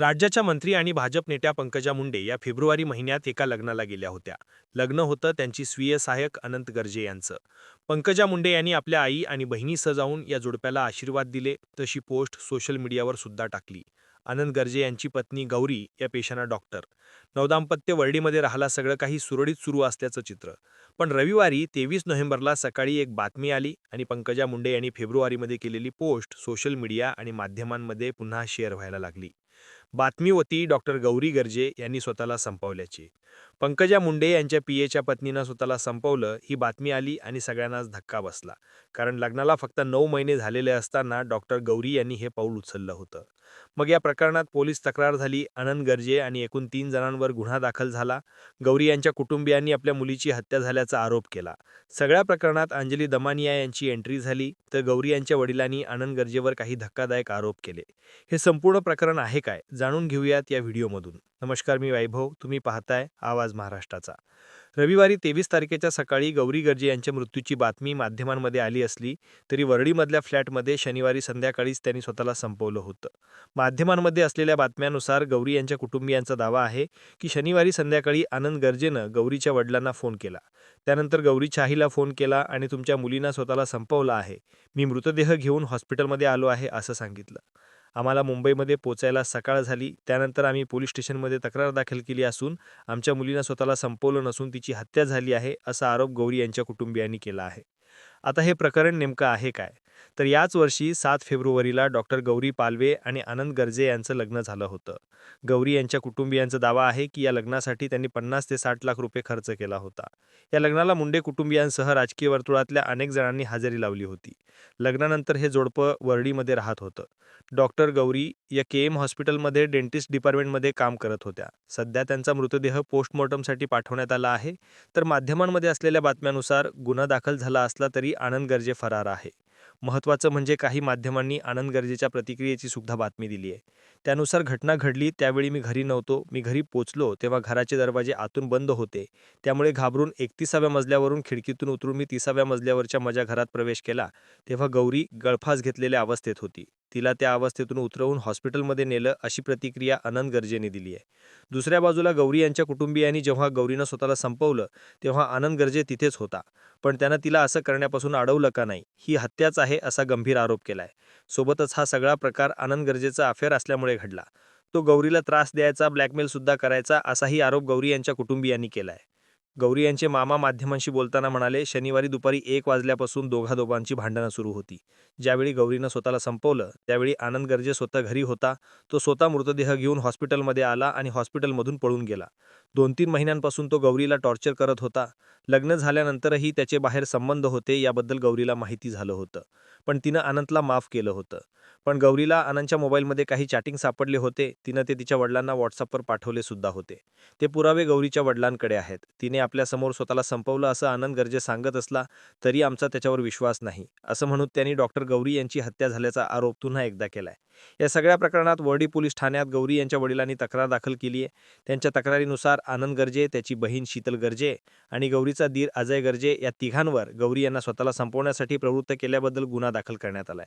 राज्याच्या मंत्री आणि भाजप नेत्या पंकजा मुंडे या फेब्रुवारी महिन्यात एका लग्नाला गेल्या होत्या. लग्न होतं त्यांची स्वीय सहाय्यक अनंत गर्जे यांचं. पंकजा मुंडे यांनी आपल्या आई आणि बहिणीसह जाऊन या जोडप्याला आशीर्वाद दिले तशी पोस्ट सोशल मीडियावर सुद्धा टाकली. आनंद गर्जे यांची पत्नी गौरी या पेशाना डॉक्टर. नवदाम्पत्य वर्डीमध्ये राहायला सगळं काही सुरळीत सुरू असल्याचं चित्र. पण रविवारी तेवीस नोव्हेंबरला सकाळी एक बातमी आली आणि पंकजा मुंडे यांनी फेब्रुवारीमध्ये केलेली पोस्ट सोशल मीडिया आणि माध्यमांमध्ये पुन्हा शेअर व्हायला लागली. बातमी होती डॉक्टर गौरी गर्जे यांनी स्वतःला संपवल्याची. पंकजा मुंडे यांच्या पीएच्या पत्नीनं स्वतःला संपवलं ही बातमी आली आणि सगळ्यांनाच धक्का बसला. कारण लग्नाला फक्त नऊ महिने झालेले असताना डॉक्टर गौरी यांनी हे पाऊल उचललं होतं. मग या प्रकरणात पोलीस तक्रार झाली आनंद गर्जे आणि एकूण तीन जणांवर गुन्हा दाखल झाला. गौरी यांच्या कुटुंबियांनी आपल्या मुलीची हत्या झाल्याचा आरोप केला. सगळ्या प्रकरणात अंजली दमानिया यांची एंट्री झाली तर गौरी यांच्या वडिलांनी आनंद गर्जेवर काही धक्कादायक आरोप केले. हे संपूर्ण प्रकरण आहे काय? जाणून घेऊयात या व्हिडिओमधून. नमस्कार मी वैभव. तुम्ही पाहताय आवाज महाराष्ट्राचा. रविवारी तेवीस तारखेच्या सकाळी गौरी गर्जे यांच्या मृत्यूची बातमी माध्यमांमध्ये आली असली तरी वरळीमधल्या फ्लॅटमध्ये शनिवारी संध्याकाळीच त्यांनी स्वतःला संपवलं होतं. माध्यमांमध्ये असलेल्या बातम्यानुसार गौरी यांच्या कुटुंबियांचा दावा आहे की शनिवारी संध्याकाळी आनंद गर्जेनं गौरीच्या वडिलांना फोन केला. त्यानंतर गौरीच्या आईला फोन केला आणि तुमच्या मुलीनं स्वतःला संपवलं आहे. मी मृतदेह घेऊन हॉस्पिटलमध्ये आलो आहे असं सांगितलं. आम्हाला मुंबईमध्ये पोचायला सकाळ झाली. त्यानंतर आम्ही पोलीस स्टेशनमध्ये तक्रार दाखल केली असून आमच्या मुलीनं स्वतःला संपवलं नसून तिची हत्या झाली आहे असा आरोप गौरी यांच्या कुटुंबियांनी केला आहे. आता हे प्रकरण नेमकं आहे काय? तर याच वर्षी सात फेब्रुवारीला डॉक्टर गौरी पालवे आणि आनंद गर्जे यांचं लग्न झालं होतं. गौरी यांच्या कुटुंबियांचा दावा आहे की या लग्नासाठी त्यांनी पन्नास ते साठ लाख रुपये खर्च केला होता. या लग्नाला मुंडे कुटुंबियांसह राजकीय वर्तुळातल्या अनेक जणांनी हजेरी लावली होती. लग्नानंतर हे जोडपं वर्डीमध्ये राहत होतं. डॉक्टर गौरी या के एम हॉस्पिटलमध्ये डेंटिस्ट डिपार्टमेंटमध्ये काम करत होत्या. सध्या त्यांचा मृतदेह पोस्टमॉर्टमसाठी पाठवण्यात आला आहे. तर माध्यमांमध्ये असलेल्या बातम्यानुसार गुन्हा दाखल झाला असला तरी आनंद गर्जे फरार आहे. महत्त्वाचं म्हणजे काही माध्यमांनी आनंद गर्जेच्या प्रतिक्रियेची सुद्धा बातमी दिली आहे. त्यानुसार घटना घडली त्यावेळी मी घरी नव्हतो. मी घरी पोचलो तेव्हा घराचे दरवाजे आतून बंद होते. त्यामुळे घाबरून एकतीसाव्या मजल्यावरून खिडकीतून उतरून मी तिसाव्या मजल्यावरच्या माझ्या घरात प्रवेश केला. तेव्हा गौरी गळफास घेतलेल्या अवस्थेत होती. तिला त्या अवस्थेतून उतरवून हॉस्पिटलमध्ये नेलं अशी प्रतिक्रिया आनंद गर्जेने दिली आहे. दुसऱ्या बाजूला गौरी यांच्या कुटुंबियांनी जेव्हा गौरीनं स्वतःला संपवलं तेव्हा आनंद गर्जे तिथेच होता. पण त्यानं तिला असं करण्यापासून अडवलं का नाही ही हत्याच आहे असा गंभीर आरोप केलाय. सोबतच हा सगळा प्रकार आनंद गर्जेचा अफेअर असल्यामुळे घडला. तो गौरीला त्रास द्यायचा ब्लॅकमेल सुद्धा करायचा असाही आरोप गौरी यांच्या कुटुंबियांनी केलाय. गौरी यांचे मामा माध्यमांशी बोलताना म्हणाले शनिवारी दुपारी एक वाजल्यापासून दोघादोघांची भांडणं सुरू होती. ज्यावेळी गौरीनं स्वतःला संपवलं त्यावेळी आनंद गर्जे स्वतः घरी होता. तो स्वतः मृतदेह घेऊन हॉस्पिटलमध्ये आला आणि हॉस्पिटलमधून पळून गेला. दोन तीन महिन्यांपासून तो गौरीला टॉर्चर करत होता. लग्न झाल्यानंतरही त्याचे बाहेर संबंध होते याबद्दल गौरीला माहिती झालं होतं. पण तिनं अनंतला माफ केलं होतं. पण गौरीला आनंदच्या मोबाईलमध्ये काही चॅटिंग सापडले होते. तिनं ते तिच्या वडिलांना व्हॉट्सअपवर पाठवले सुद्धा होते. ते पुरावे गौरीच्या वडिलांकडे आहेत. तिने आपल्यासमोर स्वतःला संपवलं असं आनंद गर्जे सांगत असला तरी आमचा त्याच्यावर विश्वास नाही. असं म्हणून त्यांनी डॉक्टर गौरी यांची हत्या झाल्याचा आरोप पुन्हा एकदा केलाय. या सगळ्या प्रकरणात वर्डी पोलीस ठाण्यात गौरी यांच्या वडिलांनी तक्रार दाखल केली आहे त्यांच्या तक्रारीनुसार आनंद गर्जे त्याची बहीण शीतल गर्जे आणि गौरीचा दीर अजय गर्जे या तिघांवर गौरी यांना स्वतःला संपवण्यासाठी प्रवृत्त केल्याबद्दल गुन्हा दाखल करण्यात आलाय.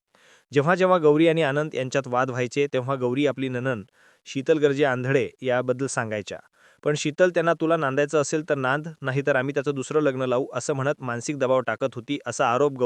जेव्हा जेव्हा गौरी आणि आनंद यांच्यात वाद व्हायचे तेव्हा गौरी आपली ननन शीतल गर्जे आंधळे याबद्दल सांगायच्या. पण शीतल त्यांना तुला नांदायचं असेल तर नांद नाहीतर आम्ही त्याचं दुसरं लग्न लावू असं म्हणत मानसिक दबाव टाकत होती असा आरोप गौरी